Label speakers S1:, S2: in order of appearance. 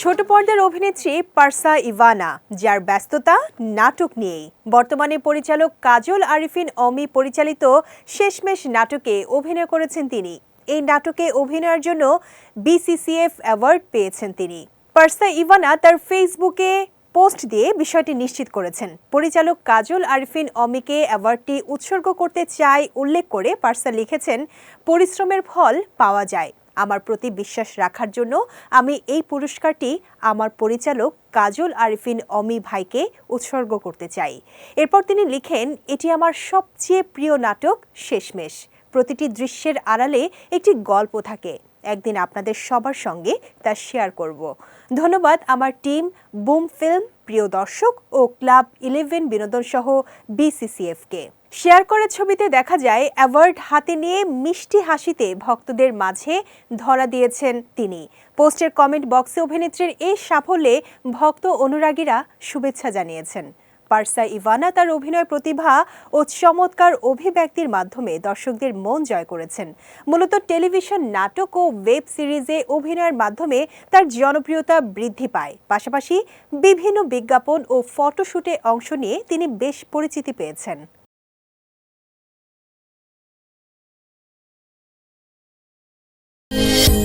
S1: ছোট পর্দার অভিনেত্রী পার্সা ইভানা, যার ব্যস্ততা নাটক নিয়েই। বর্তমানে পরিচালক কাজল আরিফিন অমি পরিচালিত শেষমেশ নাটকে অভিনয় করেছেন তিনি। এই নাটকে অভিনয়ের জন্য বিসিসিএফ অ্যাওয়ার্ড পেয়েছেন তিনি। পার্সা ইভানা তার ফেসবুকে পোস্ট দিয়ে বিষয়টি নিশ্চিত করেছেন। পরিচালক কাজল আরিফিন অমিকে অ্যাওয়ার্ডটি উৎসর্গ করতে চাই উল্লেখ করে পার্সা লিখেছেন, পরিশ্রমের ফল পাওয়া যায়। আমার প্রতি বিশ্বাস রাখার জন্য আমি এই পুরস্কারটি আমার পরিচালক কাজল আরিফিন অমি ভাইকে উৎসর্গ করতে চাই। এরপর তিনি লিখেন, এটি আমার সবচেয়ে প্রিয় নাটক শেষমেশ। প্রতিটি দৃশ্যের আড়ালে একটি গল্প থাকে। একদিন আপনাদের সবার সঙ্গে তা শেয়ার করব। ধন্যবাদ আমার টিম বুম ফিল্ম, প্রিয় দর্শক ও ক্লাব ইলেভেন বিনোদন সহ বিসিসিএফকে শেয়ার করা ছবিতে দেখা যায়, অ্যাওয়ার্ড হাতে নিয়ে মিষ্টি হাসিতে ভক্তদের মাঝে ধরা দিয়েছেন তিনি। পোস্টের কমেন্ট বক্সে অভিনেত্রীর এই সাফল্যে ভক্ত অনুরাগীরা শুভেচ্ছা জানিয়েছেন। পার্সা ইভানা তার অভিনয় প্রতিভা ও চমৎকার অভিব্যক্তির মাধ্যমে দর্শকদের মন জয় করেছেন। মূলত টেলিভিশন নাটক ও ওয়েব সিরিজে অভিনয়ের মাধ্যমে তার জনপ্রিয়তা বৃদ্ধি পায়। পাশাপাশি বিভিন্ন বিজ্ঞাপন ও ফটোশুটে অংশ নিয়ে তিনি বেশ পরিচিতি পেয়েছেন। 嗯。